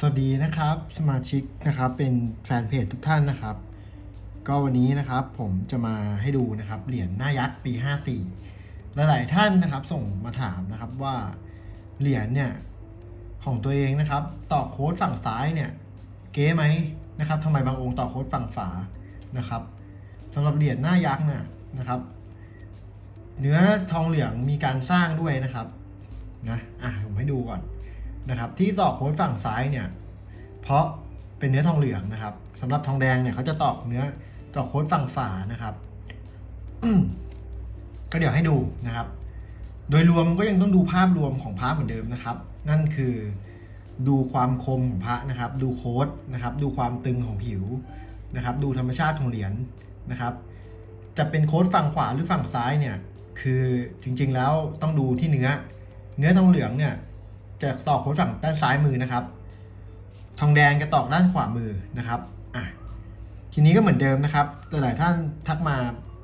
สวัสดีนะครับสมาชิกนะครับเป็นแฟนเพจทุกท่านนะครับ ก็วันนี้นะครับผมจะมาให้ดูนะครับเหรียญหน้ายักษ์ปี 54 หลายๆท่านนะครับ ส่งมาถามนะครับว่าเหรียญเนี่ยของตัวเองนะครับ ต่อโค้ดฝั่งซ้ายเนี่ยเก๊ไหมนะครับทำไมบางองค์ต่อโค้ดฝั่งฝานะครับสำหรับเหรียญหน้ายักษ์เนี่ยนะครับ เนื้อทองเหลืองมีการสร้างด้วยนะครับนะอะผมให้ดูก่อน นะครับ ที่ตอกโค้ดฝั่งซ้ายเนี่ย เพราะเป็นเนื้อทองเหลืองนะครับสำหรับทองแดงเนี่ยเขาจะตอกเนื้อตอกโค้ดฝั่งฝานะครับก็เดี๋ยวให้ดูนะครับ โดยรวมก็ยังต้องดูภาพรวมของพระเหมือนเดิมนะครับ นั่นคือดูความคมของพระนะครับ ดูโค้ดนะครับ ดูความตึงของผิวนะครับ ดูธรรมชาติของเหรียญนะครับ จะเป็นโค้ดฝั่งขวาหรือฝั่งซ้ายเนี่ย คือจริงๆแล้วต้องดูที่เนื้อ เนื้อทองเหลืองเนี่ย จะตอกโค้ดฝั่งด้านซ้ายมือนะครับ ทองแดงจะตอกด้านขวามือนะครับอะทีนี้ก็เหมือนเดิมนะครับหลายๆท่านทักมา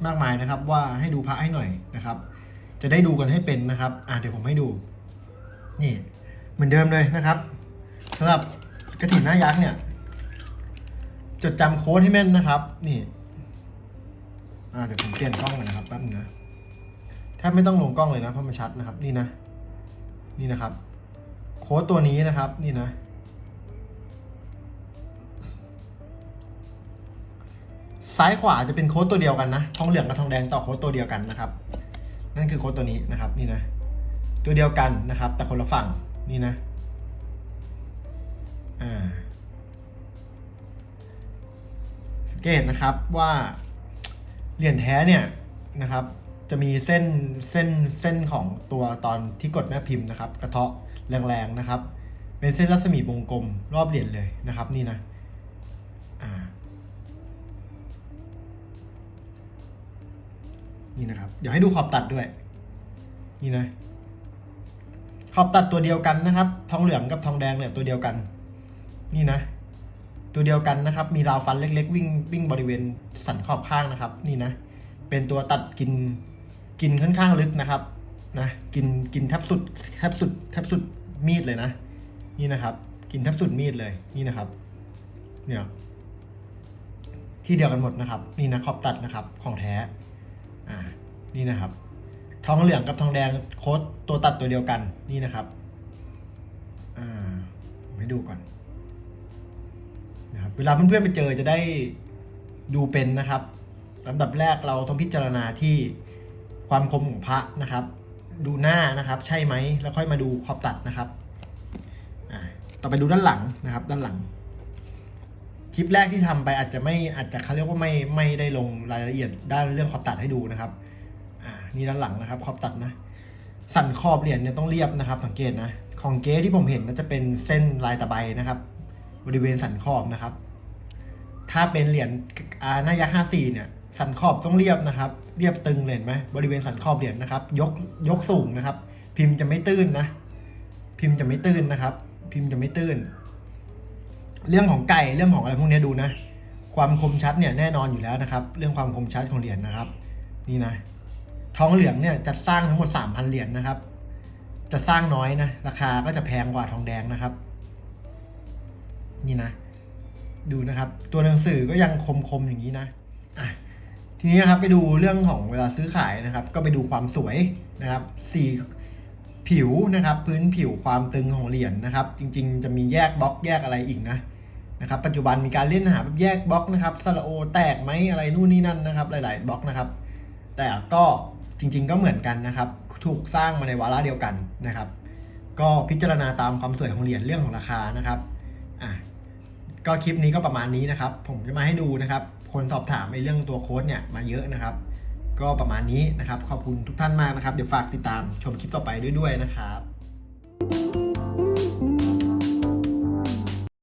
มากมายนะครับ ว่าให้ดูพระให้หน่อยนะครับ จะได้ดูกันให้เป็นนะครับอะเดี๋ยวผมให้ดู นี่เหมือนเดิมเลยนะครับสำหรับกระถิ่นหน้ายักษ์เนี่ย จดจำโค้ดให้แม่นนะครับ นี่อ่าเดี๋ยวผมเปลี่ยนกล้องเลยนะครับแป๊บนึงนะแทบไม่ต้องลงกล้องเลยนะเพราะมันชัดนะครับ นี่นะ นี่นะครับ โค้ดตัวนี้นะครับ นี่นะ ซ้ายขวาจะเป็นโค้ดตัวเดียวกันนะทองเหลืองกับทองแดงต่อโค้ดตัวเดียวกันนะครับ นั่นคือโค้ดตัวนี้นะครับ นี่นะ ตัวเดียวกันนะครับ แต่คนละฝั่งนี่นะ อ่าสังเกตนะครับว่าเหรียญแท้เนี่ยนะครับ จะมีเส้นเส้นเส้นของตัวตอนที่กดแม่พิมพ์นะครับ กระเทาะ แรงๆนะครับ เป็นเส้นรัศมีวงกลมรอบเหรียญเลยนะครับ นี่นะอ่านี่นะครับ เดี๋ยวให้ดูขอบตัดด้วย นี่นะขอบตัดตัวเดียวกันนะครับ ทองเหลืองกับทองแดงเนี่ยตัวเดียวกัน นี่นะ ตัวเดียวกันนะครับ มีราวฟันเล็ก ๆ วิ่งวิ่งบริเวณสันขอบข้างนะครับ นี่นะ เป็นตัวตัดกินกินค่อนข้างลึกนะครับ นะกินกินแทบสุดแทบสุดแทบสุดมีดเลยนะ นี่นะครับ กินแทบสุดมีดเลยนี่นะครับ เนี่ยที่เดียวกันหมดนะครับ นี่นะขอบตัดนะครับของแท้อ่านี่นะครับ ทองเหลืองกับทองแดงโค้ดตัวตัดตัวเดียวกันนี่นะครับอ่าผมให้ดูก่อนนะครับเวลาเพื่อนๆไปเจอจะได้ดูเป็นนะครับลำดับแรกเราต้องพิจารณาที่ความคมของพระนะครับ ดูหน้านะครับ ใช่ไหมแล้วค่อยมาดูขอบตัดนะครับต่อไปดูด้านหลังนะครับ ด้านหลัง คลิปแรกที่ทำไปอาจจะไม่อาจจะเขาเรียกว่าไม่ไม่ได้ลงรายละเอียดด้านเรื่องขอบตัดให้ดูนะครับ อ่านี่ด้านหลังนะครับ ขอบตัดนะ สันขอบเหรียญเนี่ยต้องเรียบนะครับ สังเกตนะ ของเก๊ที่ผมเห็นก็จะเป็นเส้นลายตะไบนะครับ บริเวณสันขอบนะครับ ถ้าเป็นเหรียญอาหน้ายักษ์ห้าสี่เนี่ย สันขอบต้องเรียบนะครับ เรียบตึงเลยไหมบริเวณสันขอบเหรียญนะครับ ยกยกสูงนะครับ พิมพ์จะไม่ตื้นนะ พิมพ์จะไม่ตื้นนะครับ พิมพ์จะไม่ตื้น เรื่องของไก่เรื่องของอะไรพวกนี้ดูนะ ความคมชัดเนี่ยแน่นอนอยู่แล้วนะครับ เรื่องความคมชัดของเหรียญนะครับ นี่นะทองเหลืองเนี่ยจัดสร้างทั้งหมด 3,000 เหรียญนะครับ จะสร้างน้อยนะ ราคาก็จะแพงกว่าทองแดงนะครับ นี่นะ ดูนะครับ ตัวหนังสือก็ยังคมๆอย่างนี้นะ ทีนี้นะครับไปดูเรื่องของเวลาซื้อขายนะครับ ก็ไปดูความสวยนะครับสีผิวนะครับ พื้นผิวความตึงของเหรียญนะครับ จริง ๆ จะมีแยกบล็อกแยกอะไรอีกนะนะครับ ปัจจุบันมีการเล่นหาแบบแยกบล็อกนะครับสระโอแตกไหมอะไรนู่นนี่นั่นนะครับ หลาย ๆ บล็อกนะครับ แต่ก็จริง ๆ ก็เหมือนกันนะครับ ถูกสร้างมาในวาระเดียวกันนะครับ ก็พิจารณาตามความสวยของเหรียญเรื่องของราคานะครับอะ ก็คลิปนี้ก็ประมาณนี้นะครับ ผมจะมาให้ดูนะครับ คนสอบถามในเรื่องตัวโค้ดเนี่ยมาเยอะนะครับ ก็ประมาณนี้นะครับ ขอบคุณทุกท่านมากนะครับ เดี๋ยวฝากติดตามชมคลิปต่อไปด้วยๆนะครับ